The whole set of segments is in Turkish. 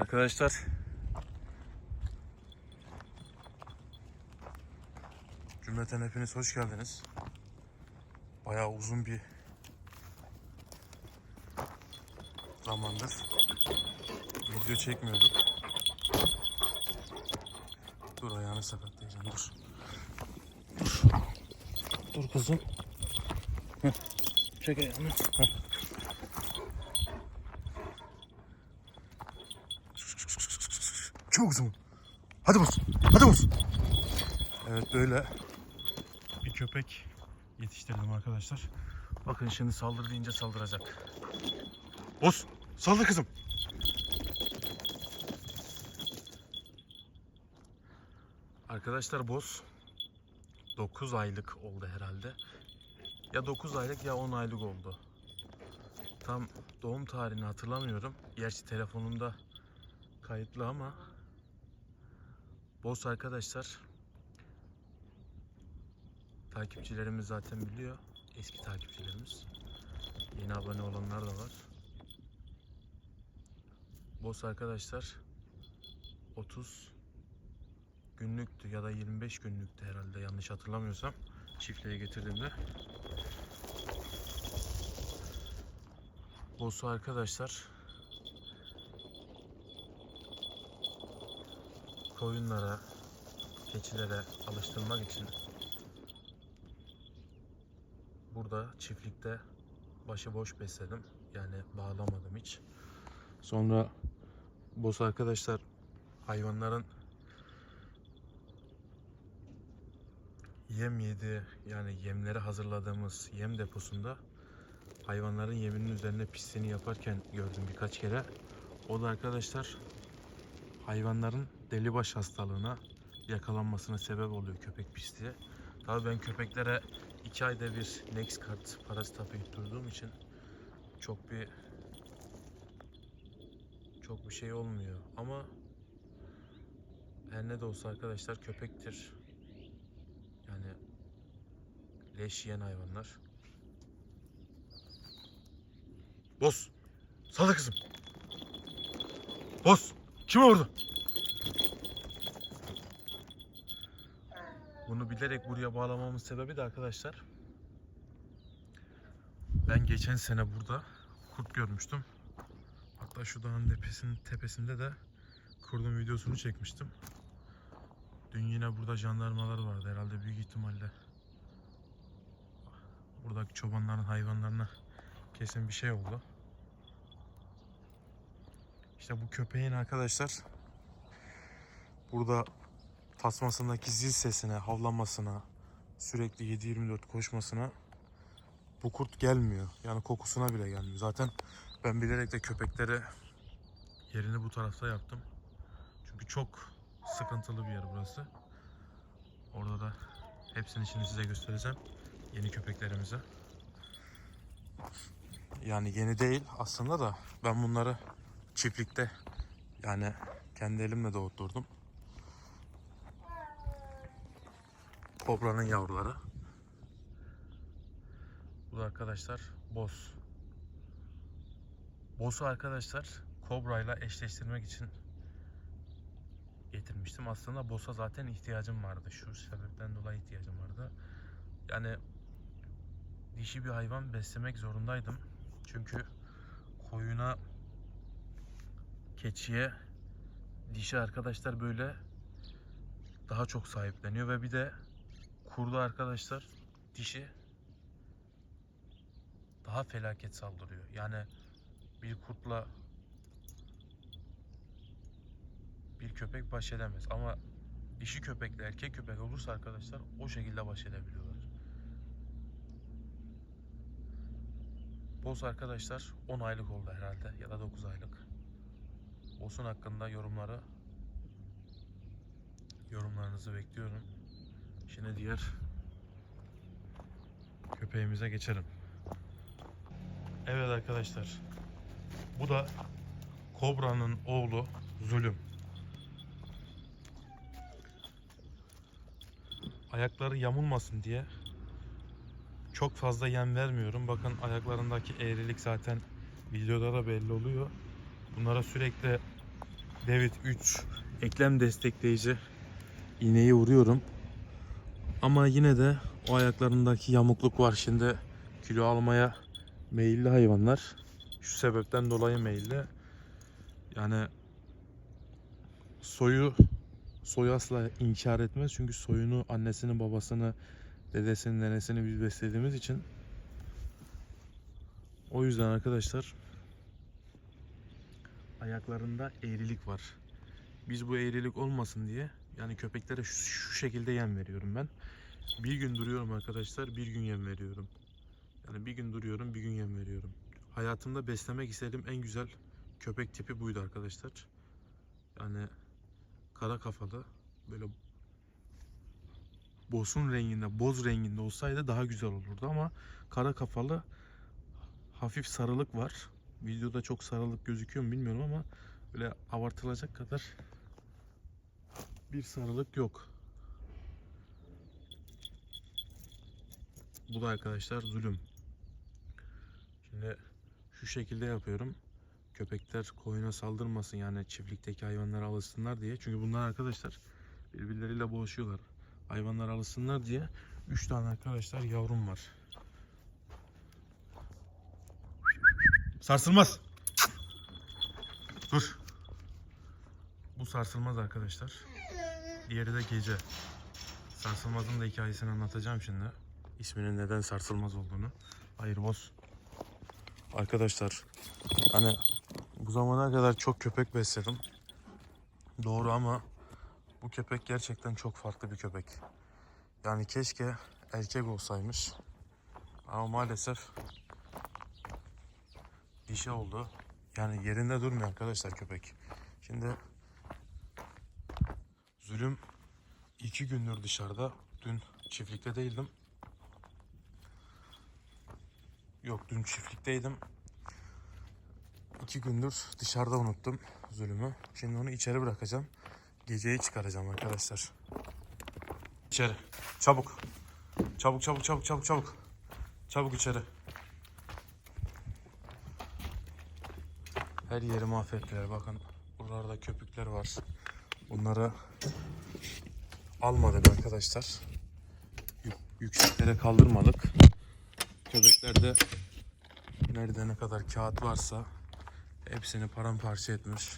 Arkadaşlar Cümleten hepiniz hoş geldiniz. Bayağı uzun bir zamandır video çekmiyorduk. Dur ayağını sakatlayacağım dur. Dur. Dur kızım. Heh. Çek ayağını. Heh. Çok uzun. Hadi bas. Hadi bas. Evet böyle bir köpek yetiştirdim arkadaşlar. Bakın şimdi saldır deyince saldıracak. Boz. Saldır kızım. Arkadaşlar boz 9 aylık oldu herhalde. Ya 9 aylık ya 10 aylık oldu. Tam doğum tarihini hatırlamıyorum. Gerçi telefonumda kayıtlı ama Boz arkadaşlar takipçilerimiz zaten biliyor. Eski takipçilerimiz. Yeni abone olanlar da var. Boz arkadaşlar 30 günlüktü ya da 25 günlüktü herhalde yanlış hatırlamıyorsam çiftliğe getirdiğimde. Bosu arkadaşlar koyunlara, keçilere alıştırmak için burada çiftlikte başıboş besledim. Yani bağlamadım hiç. Sonra boz arkadaşlar hayvanların yem yedi yani yemleri hazırladığımız yem deposunda hayvanların yeminin üzerine pisliğini yaparken gördüm birkaç kere. O da arkadaşlar hayvanların delibaş hastalığına yakalanmasına sebep oluyor köpek pisliği. Tabii ben köpeklere iki ayda bir Nexgard parazit hapı yutturduğum için çok bir çok bir şey olmuyor ama her ne de olsa arkadaşlar köpektir. Yani leş yiyen hayvanlar. Boz! Saldır kızım! Boz! Kim orada? Bunu bilerek buraya bağlamamın sebebi de arkadaşlar ben geçen sene burada kurt görmüştüm. Hatta şu dağın tepesinin tepesinde de kurdun videosunu çekmiştim. Dün yine burada jandarmalar vardı herhalde büyük ihtimalle. Buradaki çobanların hayvanlarına kesin bir şey oldu. İşte bu köpeğin arkadaşlar burada tasmasındaki zil sesine, havlamasına, sürekli 7-24 koşmasına bu kurt gelmiyor. Yani kokusuna bile gelmiyor. Zaten ben bilerek de köpekleri yerini bu tarafta yaptım. Çünkü çok sıkıntılı bir yer burası. Orada da hepsini şimdi size göstereceğim. Yeni köpeklerimize. Yani yeni değil aslında da ben bunları çiftlikte yani kendi elimle doğurtturdum. Kobra'nın yavruları. Bu da arkadaşlar boz. Boss'u arkadaşlar Kobra ile eşleştirmek için getirmiştim. Aslında boss'a zaten ihtiyacım vardı. Şu sebepten dolayı ihtiyacım vardı. Yani dişi bir hayvan beslemek zorundaydım. Çünkü koyuna keçiye dişi arkadaşlar böyle daha çok sahipleniyor ve bir de kurdu arkadaşlar dişi daha felaket saldırıyor. Yani bir kurtla bir köpek baş edemez ama dişi köpekle erkek köpek olursa arkadaşlar o şekilde baş edebiliyorlar. Boz arkadaşlar 10 aylık oldu herhalde ya da 9 aylık. Boz'un hakkında yorumları yorumlarınızı bekliyorum. Şimdi diğer köpeğimize geçelim. Evet arkadaşlar. Bu da Kobra'nın oğlu Zulüm. Ayakları yamulmasın diye çok fazla yem vermiyorum. Bakın ayaklarındaki eğrilik zaten videoda da belli oluyor. Bunlara sürekli David 3 eklem destekleyici iğneyi vuruyorum. Ama yine de o ayaklarındaki yamukluk var. Şimdi kilo almaya meyilli hayvanlar. Şu sebepten dolayı meyilli. Yani soyu soyu asla inkar etmez. Çünkü soyunu annesini babasını dedesini nenesini biz beslediğimiz için o yüzden arkadaşlar ayaklarında eğrilik var. Biz bu eğrilik olmasın diye yani köpeklere şu, şu şekilde yem veriyorum ben. Bir gün duruyorum arkadaşlar, bir gün yem veriyorum. Yani bir gün duruyorum, bir gün yem veriyorum. Hayatımda beslemek istediğim en güzel köpek tipi buydu arkadaşlar. Yani kara kafalı, böyle bosun renginde, boz renginde olsaydı daha güzel olurdu ama kara kafalı hafif sarılık var. Videoda çok sarılık gözüküyor mu bilmiyorum ama böyle abartılacak kadar bir sarılık yok. Bu da arkadaşlar zulüm. Şimdi şu şekilde yapıyorum. Köpekler koyuna saldırmasın yani çiftlikteki hayvanlara alışsınlar diye. Çünkü bunlar arkadaşlar birbirleriyle boğuşuyorlar. Hayvanlar alışsınlar diye 3 tane arkadaşlar yavrum var. Sarsılmaz. Dur. Bu sarsılmaz arkadaşlar. Diğeri de gece. Sarsılmaz'ın da hikayesini anlatacağım şimdi. İsminin neden sarsılmaz olduğunu. Hayır boz. Arkadaşlar hani bu zamana kadar çok köpek besledim. Doğru ama bu köpek gerçekten çok farklı bir köpek. Yani keşke erkek olsaymış. Ama maalesef dişi oldu. Yani yerinde durmuyor arkadaşlar köpek. Şimdi zulüm iki gündür dışarıda. Dün çiftlikte değildim. Yok dün çiftlikteydim. İki gündür dışarıda unuttum zulümü. Şimdi onu içeri bırakacağım. Geceyi çıkaracağım arkadaşlar. İçeri. Çabuk. Çabuk çabuk çabuk çabuk çabuk. Çabuk içeri. Her yeri mahvettiler bakın. Buralarda köpükler var. Bunları almadık arkadaşlar. Yük- yükseklere kaldırmadık. Köpeklerde nerede ne kadar kağıt varsa hepsini paramparça etmiş.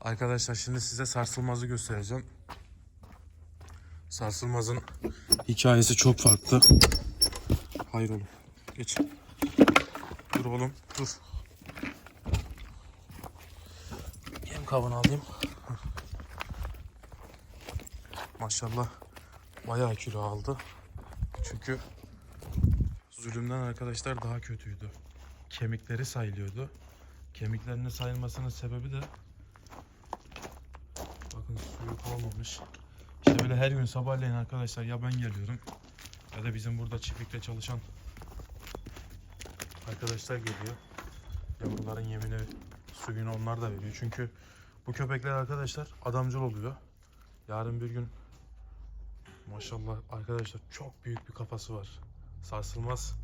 Arkadaşlar şimdi size sarsılmazı göstereceğim. Sarsılmazın hikayesi çok farklı. Hayır oğlum. Geç. Dur oğlum. Dur. Yem kabını alayım. Maşallah bayağı kilo aldı. Çünkü zulümden arkadaşlar daha kötüydü. Kemikleri sayılıyordu. Kemiklerinin sayılmasının sebebi de bakın suyu kalmamış. İşte böyle her gün sabahleyin arkadaşlar ya ben geliyorum ya da bizim burada çiftlikte çalışan arkadaşlar geliyor. Yavruların yemini, suyunu onlar da veriyor. Çünkü bu köpekler arkadaşlar adamcıl oluyor. Yarın bir gün maşallah arkadaşlar çok büyük bir kafası var. Sarsılmaz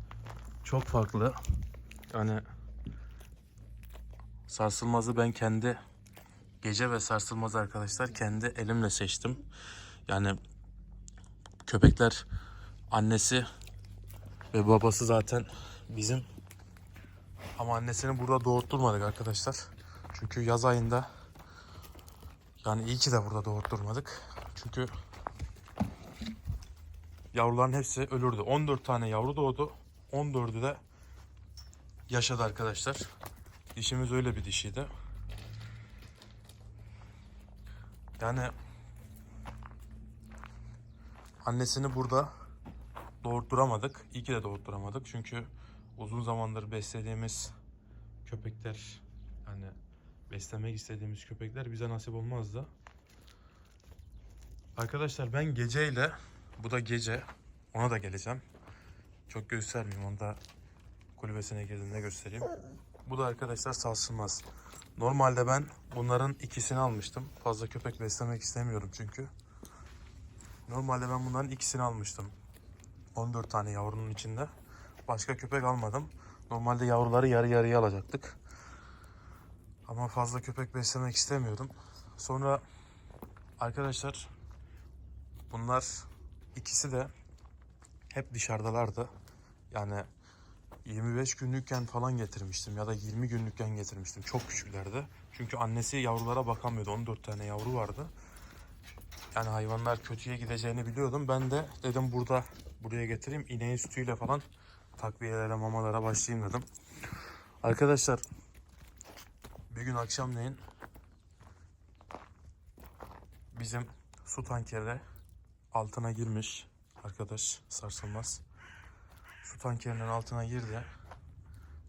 çok farklı. Yani sarsılmazı ben kendi gece ve sarsılmaz arkadaşlar kendi elimle seçtim. Yani köpekler annesi ve babası zaten bizim ama annesini burada doğurtturmadık arkadaşlar. Çünkü yaz ayında yani iyi ki de burada doğurtturmadık. Çünkü yavruların hepsi ölürdü. 14 tane yavru doğdu. 14'ü de yaşadı arkadaşlar. Dişimiz öyle bir dişiydi. Yani annesini burada doğurtturamadık. İyi ki de doğurtturamadık. Çünkü uzun zamandır beslediğimiz köpekler yani beslemek istediğimiz köpekler bize nasip olmazdı. Arkadaşlar ben geceyle bu da gece ona da geleceğim. Çok göstermeyeyim onu da kulübesine girdiğinde göstereyim. Bu da arkadaşlar sarsılmaz. Normalde ben bunların ikisini almıştım. Fazla köpek beslemek istemiyorum çünkü. Normalde ben bunların ikisini almıştım. 14 tane yavrunun içinde. Başka köpek almadım. Normalde yavruları yarı yarıya alacaktık. Ama fazla köpek beslemek istemiyordum. Sonra arkadaşlar bunlar ikisi de hep dışarıdalardı. Yani 25 günlükken falan getirmiştim ya da 20 günlükken getirmiştim. Çok küçüklerdi. Çünkü annesi yavrulara bakamıyordu. 14 tane yavru vardı. Yani hayvanlar kötüye gideceğini biliyordum. Ben de dedim burada buraya getireyim. İneğin sütüyle falan takviyelere, mamalara başlayayım dedim. Arkadaşlar bir gün akşamleyin bizim su tankeri altına girmiş arkadaş sarsılmaz. Su tankerinin altına girdi.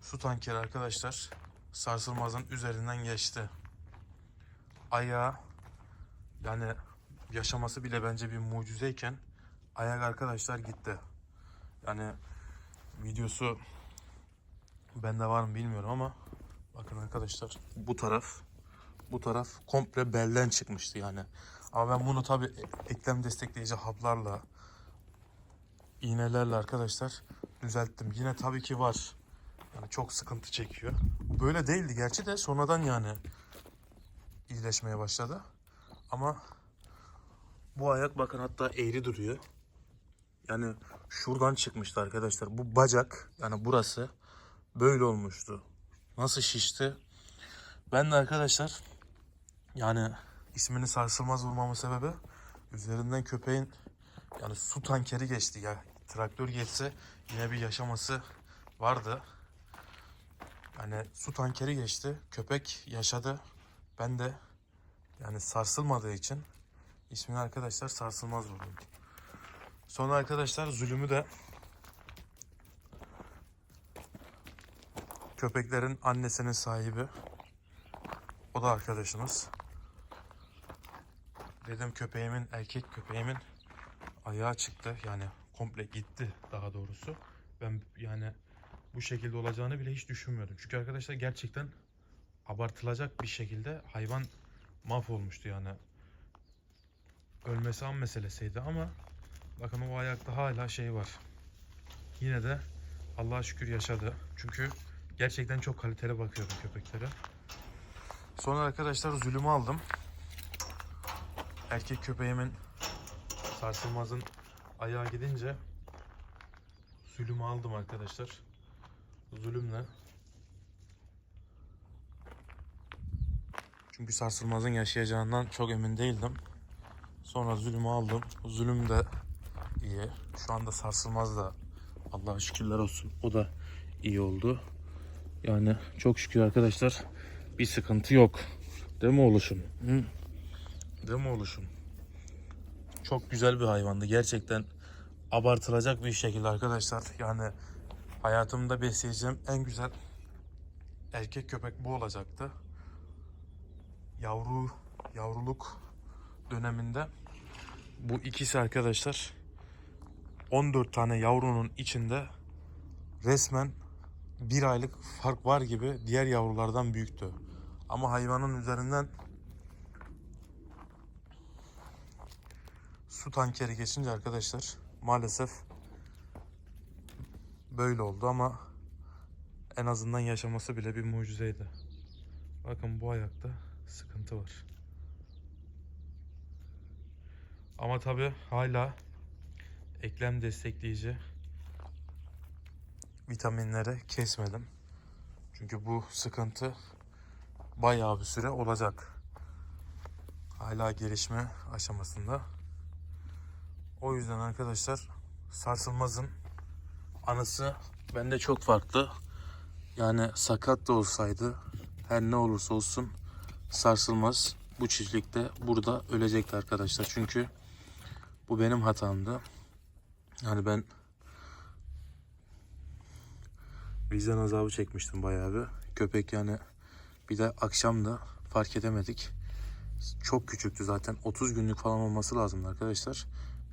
Su tankeri arkadaşlar sarsılmazın üzerinden geçti. Ayağı yani yaşaması bile bence bir mucizeyken ayak arkadaşlar gitti. Yani videosu bende var mı bilmiyorum ama bakın arkadaşlar bu taraf bu taraf komple belden çıkmıştı yani. Ama ben bunu tabi eklem destekleyici haplarla iğnelerle arkadaşlar düzelttim. Yine tabii ki var. Yani çok sıkıntı çekiyor. Böyle değildi gerçi de sonradan yani iyileşmeye başladı. Ama bu ayak bakın hatta eğri duruyor. Yani şuradan çıkmıştı arkadaşlar. Bu bacak yani burası böyle olmuştu. Nasıl şişti? Ben de arkadaşlar yani ismini sarsılmaz vurmamın sebebi üzerinden köpeğin yani su tankeri geçti ya. Traktör geçse yine bir yaşaması vardı. Yani su tankeri geçti. Köpek yaşadı. Ben de yani sarsılmadığı için ismini arkadaşlar sarsılmaz vurdum. Sonra arkadaşlar zulümü de köpeklerin annesinin sahibi. O da arkadaşımız. Dedim köpeğimin, erkek köpeğimin ayağı çıktı. Yani komple gitti daha doğrusu. Ben yani bu şekilde olacağını bile hiç düşünmüyordum. Çünkü arkadaşlar gerçekten abartılacak bir şekilde hayvan mahvolmuştu yani. Ölmesi an meselesiydi ama bakın o ayakta hala şey var. Yine de Allah'a şükür yaşadı. Çünkü gerçekten çok kaliteli bakıyordum köpeklere. Sonra arkadaşlar zulümü aldım. Erkek köpeğimin sarsılmazın ayağa gidince zulümü aldım arkadaşlar. Zulümle. Çünkü sarsılmazın yaşayacağından çok emin değildim. Sonra zulümü aldım. Zulüm de iyi. Şu anda sarsılmaz da Allah'a şükürler olsun. O da iyi oldu. Yani çok şükür arkadaşlar bir sıkıntı yok. Değil mi oluşum? Hı? Değil mi oluşum? Çok güzel bir hayvandı. Gerçekten abartılacak bir şekilde arkadaşlar. Yani hayatımda besleyeceğim en güzel erkek köpek bu olacaktı. Yavru yavruluk döneminde bu ikisi arkadaşlar 14 tane yavrunun içinde resmen bir aylık fark var gibi diğer yavrulardan büyüktü. Ama hayvanın üzerinden su tankeri geçince arkadaşlar maalesef böyle oldu ama en azından yaşaması bile bir mucizeydi. Bakın bu ayakta sıkıntı var. Ama tabi hala eklem destekleyici vitaminleri kesmedim. Çünkü bu sıkıntı bayağı bir süre olacak. Hala gelişme aşamasında. O yüzden arkadaşlar sarsılmazın anısı bende çok farklı. Yani sakat da olsaydı her ne olursa olsun sarsılmaz bu çiftlikte burada ölecekti arkadaşlar. Çünkü bu benim hatamdı. Yani ben vicdan azabı çekmiştim bayağı bir. Köpek yani bir de akşam da fark edemedik. Çok küçüktü zaten. 30 günlük falan olması lazımdı arkadaşlar.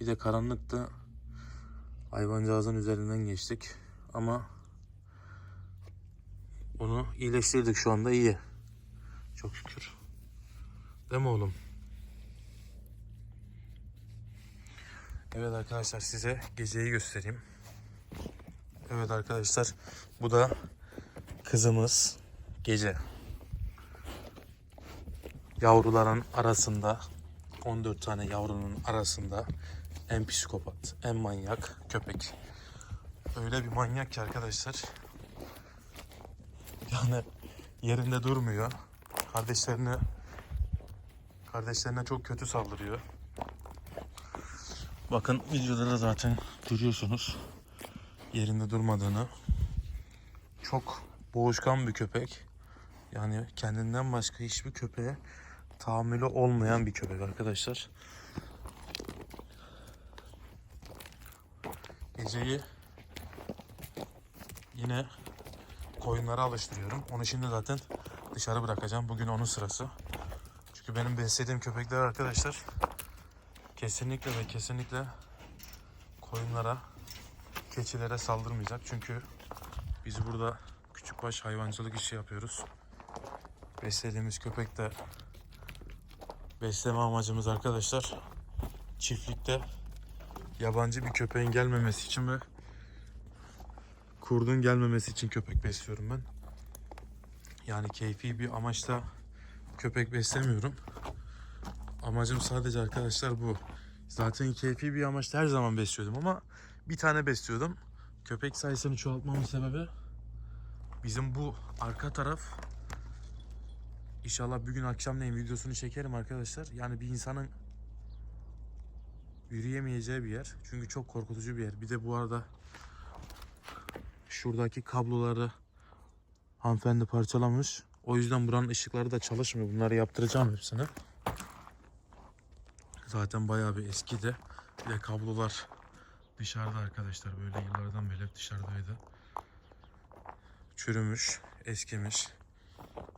Bir de karanlıkta hayvancağızın üzerinden geçtik. Ama onu iyileştirdik şu anda iyi. Çok şükür. Değil mi oğlum? Evet arkadaşlar size geceyi göstereyim. Evet arkadaşlar bu da kızımız gece. yavruların arasında 14 tane yavrunun arasında en psikopat, en manyak köpek. Öyle bir manyak ki arkadaşlar. Yani yerinde durmuyor. Kardeşlerine kardeşlerine çok kötü saldırıyor. Bakın videoda da zaten görüyorsunuz yerinde durmadığını. Çok boğuşkan bir köpek. Yani kendinden başka hiçbir köpeğe tahammülü olmayan bir köpek arkadaşlar. Geceyi yine koyunlara alıştırıyorum. Onu şimdi zaten dışarı bırakacağım. Bugün onun sırası. Çünkü benim beslediğim köpekler arkadaşlar kesinlikle ve kesinlikle koyunlara, keçilere saldırmayacak. Çünkü biz burada küçükbaş hayvancılık işi yapıyoruz. Beslediğimiz köpek de besleme amacımız arkadaşlar çiftlikte yabancı bir köpeğin gelmemesi için ve kurdun gelmemesi için köpek besliyorum ben. Yani keyfi bir amaçla köpek beslemiyorum. Amacım sadece arkadaşlar bu. Zaten keyfi bir amaçla her zaman besliyordum ama bir tane besliyordum. Köpek sayısını çoğaltmamın sebebi bizim bu arka taraf İnşallah bir gün akşamleyin videosunu çekerim arkadaşlar. Yani bir insanın yürüyemeyeceği bir yer. Çünkü çok korkutucu bir yer. Bir de bu arada şuradaki kabloları hanımefendi parçalamış. O yüzden buranın ışıkları da çalışmıyor. Bunları yaptıracağım hepsini. Zaten bayağı bir eski de. Bir de kablolar dışarıda arkadaşlar. Böyle yıllardan beri hep dışarıdaydı. Çürümüş, eskimiş.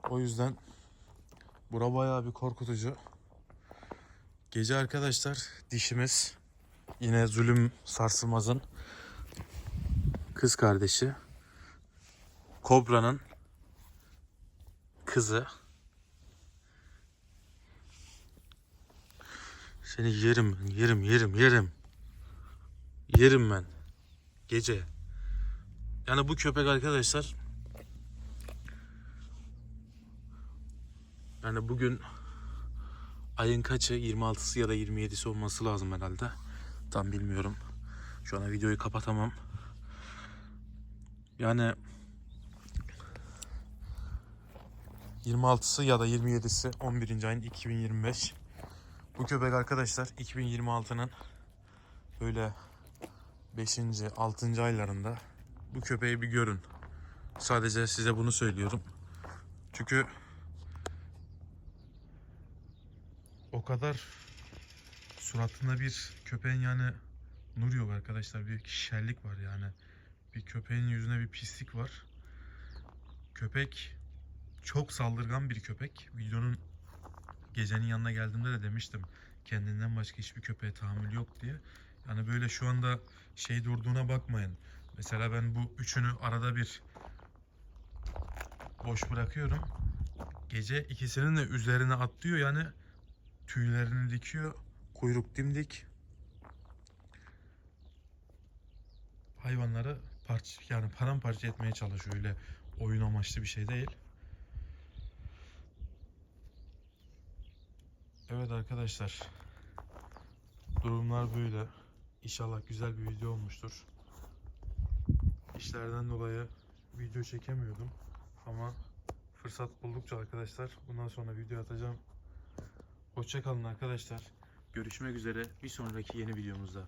O yüzden bura bayağı bir korkutucu. Gece arkadaşlar dişimiz yine zulüm sarsılmazın kız kardeşi. Kobra'nın kızı. Seni yerim, yerim, yerim, yerim. Yerim ben. Gece. Yani bu köpek arkadaşlar yani bugün ayın kaçı 26'sı ya da 27'si olması lazım herhalde. Tam bilmiyorum. Şu an videoyu kapatamam. Yani 26'sı ya da 27'si 11. ayın 2025. Bu köpek arkadaşlar 2026'nın böyle 5. 6. aylarında bu köpeği bir görün. Sadece size bunu söylüyorum. Çünkü o kadar suratında bir köpeğin yani nur yok arkadaşlar. Bir şerlik var yani. Bir köpeğin yüzüne bir pislik var. Köpek çok saldırgan bir köpek. Videonun gecenin yanına geldiğimde de demiştim. Kendinden başka hiçbir köpeğe tahammül yok diye. Yani böyle şu anda şey durduğuna bakmayın. Mesela ben bu üçünü arada bir boş bırakıyorum. Gece ikisinin de üzerine atlıyor yani tüylerini dikiyor. Kuyruk dimdik. Hayvanları parça yani paramparça etmeye çalışıyor öyle oyun amaçlı bir şey değil. Evet arkadaşlar. Durumlar böyle. İnşallah güzel bir video olmuştur. İşlerden dolayı video çekemiyordum. Ama fırsat buldukça arkadaşlar bundan sonra video atacağım. Hoşçakalın arkadaşlar. Görüşmek üzere bir sonraki yeni videomuzda.